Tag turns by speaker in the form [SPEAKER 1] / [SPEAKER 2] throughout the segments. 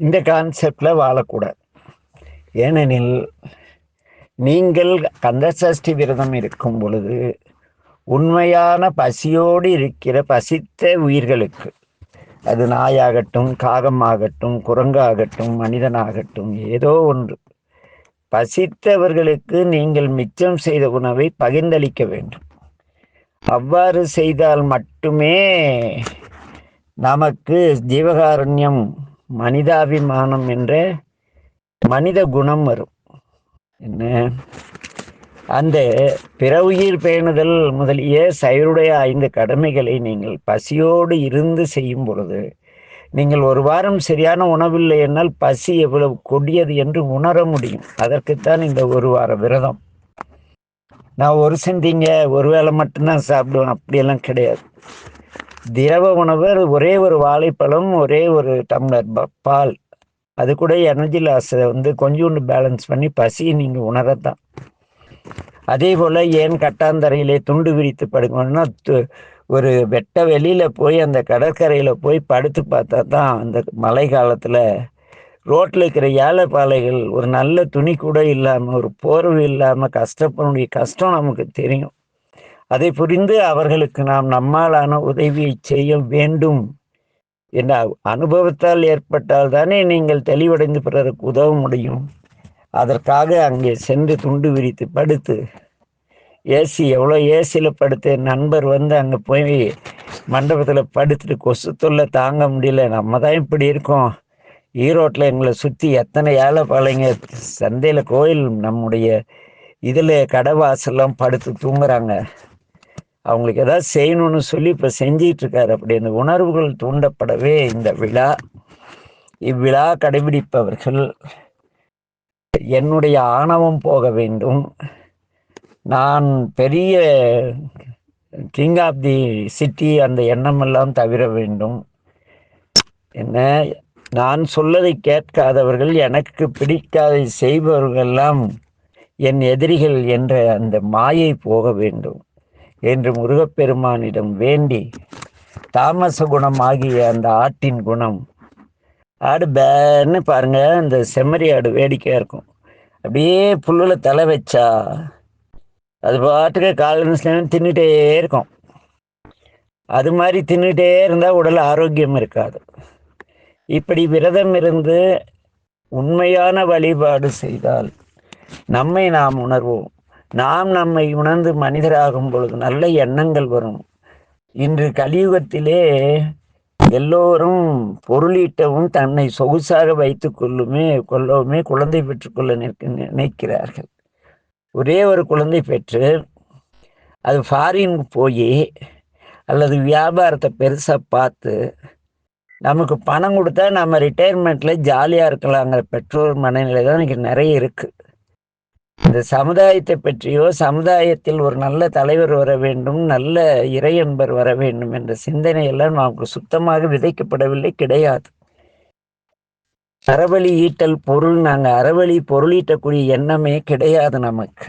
[SPEAKER 1] இந்த கான்செப்டில் வாழக்கூடாது. ஏனெனில் நீங்கள் கந்தசஷ்டி விரதம் இருக்கும் பொழுது உண்மையான பசியோடு இருக்கிற பசித்த உயிர்களுக்கு அது நாயாகட்டும் காகமாகட்டும் குரங்காகட்டும் மனிதனாகட்டும் ஏதோ ஒன்று பசித்தவர்களுக்கு நீங்கள் மிச்சம் செய்த உணவை பகிர்ந்தளிக்க வேண்டும். அவ்வாறு செய்தால் மட்டுமே நமக்கு ஜீவகாருண்யம் மனிதாபிமானம் என்ற மனித குணம் வரும். என்ன? அந்த பிற உயிர் பேணுதல் முதலிய சைவருடைய ஐந்து கடமைகளை நீங்கள் பசியோடு இருந்து செய்யும் பொழுது நீங்கள் ஒரு வாரம் சரியான உணவில்லை என்னால் பசி எவ்வளவு கொடியது என்று உணர முடியும். அதற்குத்தான் இந்த ஒரு வார விரதம். நான் ஒரு செஞ்சீங்க ஒரு வேளை மட்டும்தான் சாப்பிடுவேன் அப்படியெல்லாம் கிடையாது. திரவ உணவு ஒரே ஒரு வாழைப்பழம் ஒரே ஒரு டம்ளர் பால். அது கூட எனர்ஜி லாஸை வந்து கொஞ்சோண்டு பேலன்ஸ் பண்ணி பசியை நீங்கள் உணரத்தான். அதே போல் ஏன் கட்டாந்தரையிலே துண்டு விரித்து படுக்கணும்னா ஒரு வெட்ட வெளியில் போய் அந்த கடற்கரையில் போய் படுத்து பார்த்தா தான் அந்த மழை காலத்தில் ரோட்டில் இருக்கிற ஏழைப்பாளைகள் ஒரு நல்ல துணி கூட இல்லாமல் ஒரு போர்வு இல்லாமல் கஷ்டப்படக்கூடிய கஷ்டம் நமக்கு தெரியும். அதை புரிந்து அவர்களுக்கு நாம் நம்மாலான உதவியை செய்ய வேண்டும் என்ற அனுபவத்தால் ஏற்பட்டால் தானே நீங்கள் தெளிவடைந்து பிறருக்கு உதவ முடியும். அதற்காக அங்கே சென்று துண்டு விரித்து படுத்து ஏசி எவ்வளோ ஏசியில் படுத்து நண்பர் வந்து அங்கே போய் மண்டபத்தில் படுத்துட்டு கொசு தொல்லை தாங்க முடியல. நம்ம தான் இப்படி இருக்கோம். ஈரோட்டில் எங்களை சுற்றி எத்தனை ஏழை பழைங்க சந்தையில் கோயில் நம்முடைய இதில் கடவாசெல்லாம் படுத்து தூங்குறாங்க. அவங்களுக்கு ஏதாவது செய்யணும்னு சொல்லி இப்போ செஞ்சிட்டு இருக்காரு அப்படி அந்த உணர்வுகள் தூண்டப்படவே இந்த விழா. இவ்விழா கடைபிடிப்பவர்கள் என்னுடைய ஆணவம் போக வேண்டும். நான் பெரிய கிங் ஆஃப் தி சிட்டி அந்த எண்ணமெல்லாம் தவிர வேண்டும். என்ன? நான் சொல்லதை கேட்காதவர்கள் எனக்கு பிடிக்காதை செய்பவர்களெல்லாம் என் எதிரிகள் என்ற அந்த மாயை போக வேண்டும். என்று முருகப்பெருமானிடம் வேண்டி தாமச குணம் ஆகிய அந்த ஆட்டின் குணம். ஆடு பேன்னு பாருங்க அந்த செம்மறி ஆடு வேடிக்கையாக இருக்கும். அப்படியே புல்லில் தலை வச்சா அது பாட்டுக்கு காலையில் தின்னுட்டே இருக்கும். அது மாதிரி தின்னுட்டே இருந்தால் உடல் ஆரோக்கியம் இருக்காது. இப்படி விரதம் இருந்து உண்மையான வழிபாடு செய்தால் நம்மை நாம் உணர்வோம். நாம் நம்மை உணர்ந்து மனிதராகும் பொழுது நல்ல எண்ணங்கள் வரும். இன்று கலியுகத்திலே எல்லோரும் பொருளீட்டவும் தன்னை சொகுசாக வைத்து கொள்ளுமே கொள்ளவுமே குழந்தை பெற்றுக்கொள்ள நிற்க நினைக்கிறார்கள். ஒரே ஒரு குழந்தை பெற்று அது ஃபாரின் போய் அல்லது வியாபாரத்தை பெருசாக பார்த்து நமக்கு பணம் கொடுத்தா நம்ம ரிட்டையர்மெண்ட்டில் ஜாலியாக இருக்கலாங்கிற பெற்றோர் மனநிலை தான் இன்றைக்கி நிறைய இருக்குது இந்த சமுதாயத்தை பற்றியோ சமுதாயத்தில் ஒரு நல்ல தலைவர் வர வேண்டும் நல்ல இறையன்பர் வர வேண்டும் என்ற சிந்தனையெல்லாம் நமக்கு சுத்தமாக விதைக்கப்படவில்லை கிடையாது. அறவழி ஈட்டல் பொருள் நாங்கள் அறவழி பொருளீட்டக்கூடிய எண்ணமே கிடையாது நமக்கு.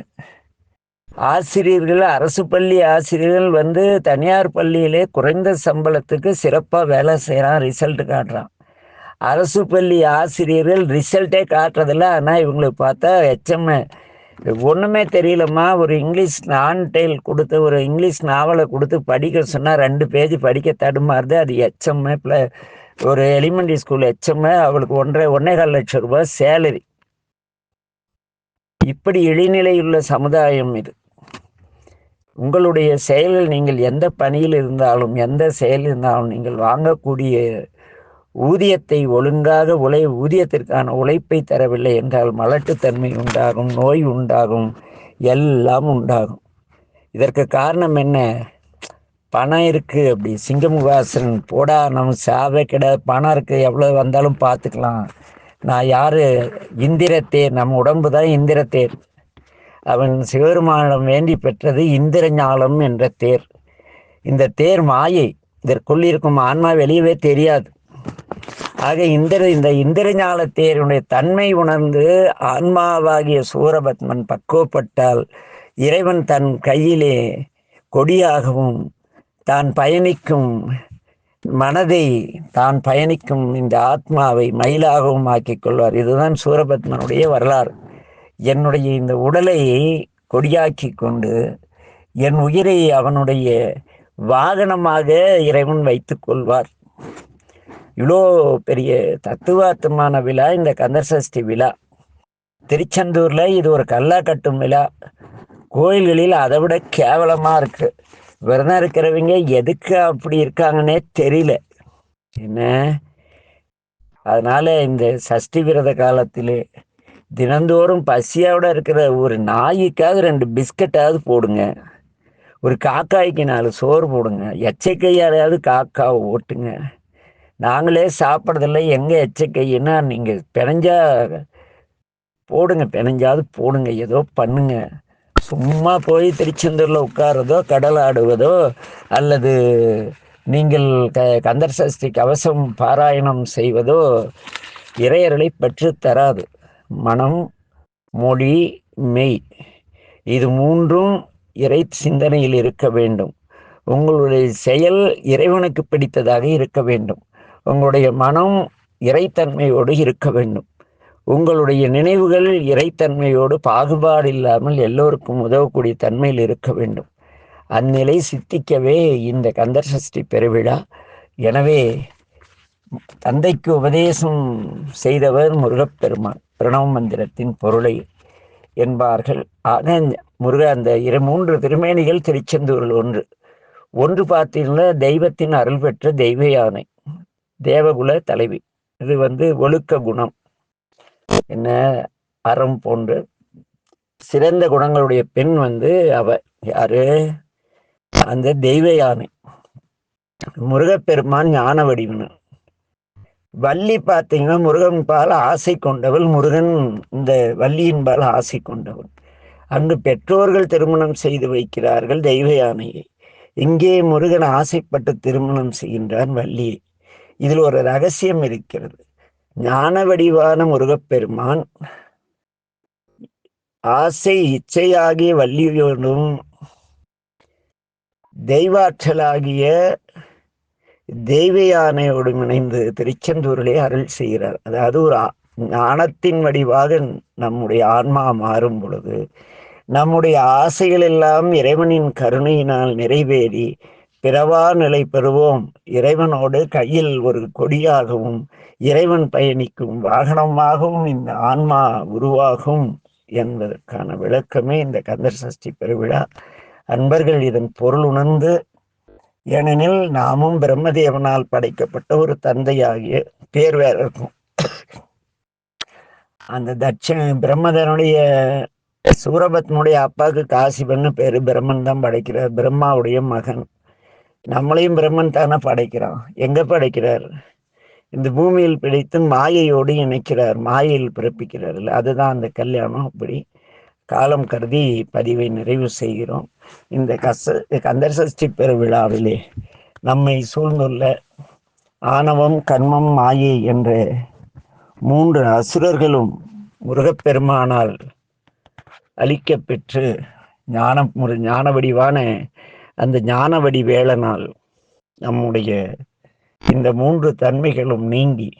[SPEAKER 1] ஆசிரியர்கள் அரசு பள்ளி ஆசிரியர்கள் வந்து தனியார் பள்ளியிலே குறைந்த சம்பளத்துக்கு சிறப்பாக வேலை செய்கிறான் ரிசல்ட் காட்டுறான். அரசு பள்ளி ஆசிரியர்கள் ரிசல்ட்டே காட்டுறதில்ல ஆனால் இவங்களுக்கு பார்த்தா எச்எம் ஒன்றுமே தெரியலம்மா. ஒரு இங்கிலீஷ் நான் டெய்ல் கொடுத்து ஒரு இங்கிலீஷ் நாவலை கொடுத்து படிக்க சொன்னால் ரெண்டு பேஜ் படிக்க தடுமாறுது. அது எச்எம்மு ப்ள ஒரு எலிமெண்ட்ரி ஸ்கூல் எச்எம்மு அவளுக்கு ஒன்றரை ஒன்றே கால் லட்சம் ரூபாய் சேலரி. இப்படி இழிநிலையுள்ள சமுதாயம் இது. உங்களுடைய செயல்கள் நீங்கள் எந்த பணியில் இருந்தாலும் எந்த செயல் இருந்தாலும் நீங்கள் வாங்கக்கூடிய ஊதியத்தை ஒழுங்காக உழை ஊதியத்திற்கான உழைப்பை தரவில்லை என்றால் மலட்டுத்தன்மை உண்டாகும் நோய் உண்டாகும் எல்லாம் உண்டாகும். இதற்கு காரணம் என்ன? பணம் இருக்குது அப்படி. சிங்கமுகாசன் போடா நம்ம சாவே கிடையாது பணம் இருக்குது எவ்வளோ வந்தாலும் பார்த்துக்கலாம். நான் யார்? இந்திரத்தேர் நம்ம உடம்பு தான் இந்திரத்தேர் அவன் சிவருமானம் வேண்டி பெற்றது இந்திர ஞாலம் என்ற தேர். இந்த தேர் மாயை. இதற்குள் இருக்கும் ஆன்மா வெளியவே தெரியாது. ஆக இந்திர இந்த இந்திரஞால தேருடைய தன்மை உணர்ந்து ஆன்மாவாகிய சூரபத்மன் பக்குவப்பட்டால் இறைவன் தன் கையிலே கொடியாகவும் தான் பயணிக்கும் மனதை தான் பயணிக்கும் இந்த ஆத்மாவை மயிலாகவும் ஆக்கிக் கொள்வார். இதுதான் சூரபத்மனுடைய வரலாறு. என்னுடைய இந்த உடலை கொடியாக்கி கொண்டு என் உயிரை அவனுடைய வாகனமாக இறைவன் வைத்துக் கொள்வார். இவ்வளோ பெரிய தத்துவார்த்தமான விழா இந்த கந்தர் சஷ்டி விழா. திருச்செந்தூரில் இது ஒரு கல்லா கட்டும் விழா. கோயில்களில் அதை விட கேவலமாக இருக்குது விரதம் இருக்கிறவங்க எதுக்கு அப்படி இருக்காங்கன்னே தெரியல. என்ன? அதனால் இந்த சஷ்டி விரத காலத்தில் தினந்தோறும் பசியோட இருக்கிற ஒரு நாய்க்காக ரெண்டு பிஸ்கட்டாவது போடுங்க. ஒரு காக்காய்க்கு நாலு சோறு போடுங்க. எச்சக்கையாரையாவது காக்காவை ஓட்டுங்க. நாங்களே சாப்பிட்றதில்ல. எங்கே எச்சக்கைன்னா நீங்கள் பிணைஞ்சா போடுங்க. பிணைஞ்சாவது போடுங்க. ஏதோ பண்ணுங்க. சும்மா போய் திருச்செந்தூரில் உட்காரதோ கடல் ஆடுவதோ அல்லது நீங்கள் க கந்தர் சஷ்டி கவசம் பாராயணம் செய்வதோ இறையர்களை பெற்று தராது. மனம் மொழி மெய் இது மூன்றும் இறை சிந்தனையில் இருக்க வேண்டும். உங்களுடைய செயல் இறைவனுக்கு பிடித்ததாக இருக்க வேண்டும். உங்களுடைய மனம் இறைத்தன்மையோடு இருக்க வேண்டும். உங்களுடைய நினைவுகள் இறைத்தன்மையோடு பாகுபாடு இல்லாமல் எல்லோருக்கும் உதவக்கூடிய தன்மையில் இருக்க வேண்டும். அந்நிலை சித்திக்கவே இந்த கந்தர் சஷ்டி பெருவிழா. எனவே தந்தைக்கு உபதேசம் செய்தவர் முருகப்பெருமான். பிரணவ மந்திரத்தின் பொருளை என்பார்கள். ஆக முருக அந்த இரு மூன்று திருமேனிகள் திருச்செந்தூரில் ஒன்று. ஒன்று பார்த்தீங்கன்னா தெய்வத்தின் அருள் பெற்ற தெய்வ யானை. தேவகுல தலைவி. இது வந்து ஒழுக்க குணம். என்ன? அறம் போன்று. சிறந்த குணங்களுடைய பெண் வந்து அவ. யாரு? அந்த தெய்வ யானை முருகப்பெருமான் ஞான வடிவனு வள்ளி பார்த்தீங்கன்னா முருகன் பால் ஆசை கொண்டவள். முருகன் இந்த வள்ளியின் பால் ஆசை கொண்டவள். அங்கு பெற்றோர்கள் திருமணம் செய்து வைக்கிறார்கள் தெய்வ யானையை இங்கே முருகன் ஆசைப்பட்டு திருமணம் செய்கின்றான் வள்ளியை இதில் ஒரு ரகசியம் இருக்கிறது. ஞான வடிவான முருகப்பெருமான் ஆசை இச்சையாகிய வள்ளியோடும் தெய்வாற்றலாகிய தெய்வ யானையோடும் இணைந்து திருச்செந்தூரிலே அருள் செய்கிறார். அதாவது ஒரு ஞானத்தின் வடிவாக நம்முடைய ஆன்மா மாறும் பொழுது நம்முடைய ஆசைகள் எல்லாம் இறைவனின் கருணையினால் நிறைவேறி பிறவா நிலை பெறுவோம். இறைவனோடு கையில் ஒரு கொடியாகவும் இறைவன் பயணிக்கும் வாகனமாகவும் இந்த ஆன்மா உருவாகும் என்பதற்கான விளக்கமே இந்த கந்தர் சஷ்டி பெருவிழா. அன்பர்கள் இதன் பொருள் உணர்ந்து ஏனெனில் நாமும் பிரம்மதேவனால் படைக்கப்பட்ட ஒரு தந்தையாகிய பேர் வேற இருக்கும் அந்த தட்சிண பிரம்மதனுடைய சூரபத்னுடைய அப்பாவுக்கு காசிபன்னு பேரு பிரம்மன் தான் படைக்கிறார். பிரம்மாவுடைய மகன். நம்மளையும் பிரம்மன் தானே படைக்கிறான். எங்க படைக்கிறார்? இந்த பூமியில் பிடித்து மாயையோடு இணைக்கிறார் மாயையில் பிறப்பிக்கிறார் அதுதான் அந்த கல்யாணம். அப்படி காலம் கருதி பதிவை நிறைவு செய்கிறோம். இந்த கச கந்தர் சஷ்டி பெருவிழாவிலே நம்மை சூழ்ந்துள்ள ஆணவம் கர்மம் மாயை என்ற மூன்று அசுரர்களும் முருகப்பெருமானால் அழிக்கப்பெற்று ஞானம் ஒரு ஞான வடிவான அந்த ஞானவடி வேளனால் நம்முடைய இந்த மூன்று தன்மைகளும் நீங்கி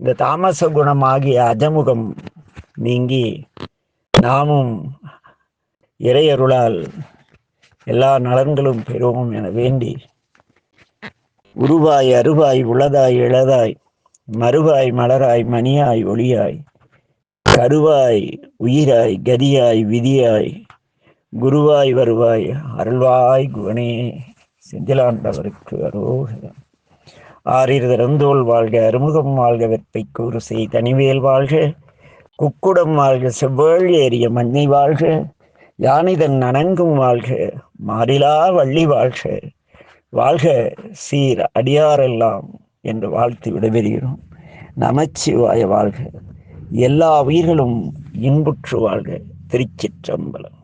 [SPEAKER 1] இந்த தாமச குணமாகிய அஜமுகம் நீங்கி நாமும் இறையருளால் எல்லா நலன்களும் பெறுவோம் என வேண்டி உருவாய் அருவாய் உளதாய் இளதாய் மறுவாய் மலராய் மணியாய் ஒளியாய் கருவாய் உயிராய் கதியாய் விதியாய் குருவாய் வருவாய் அருள்வாய் குவனே செந்திலாண்டவருக்கு அரோகரம் ஆறிரு திறந்தோல் வாழ்க அறுமுகம் வாழ்க வெப்பை கூறு செய் தனிவேல் வாழ்க. குக்குடம் வாழ்க செவ்வேள் ஏறிய மண்ணை வாழ்க. யானிதன் நனங்கும் வாழ்க மாறிலா வள்ளி வாழ்க. வாழ்க சீர் அடியாரெல்லாம் என்று வாழ்த்து விடைபெறுகிறோம். நமச்சிவாய வாழ்க. எல்லா உயிர்களும் இன்புற்று வாழ்க. திருச்சிற்றம்பலம்.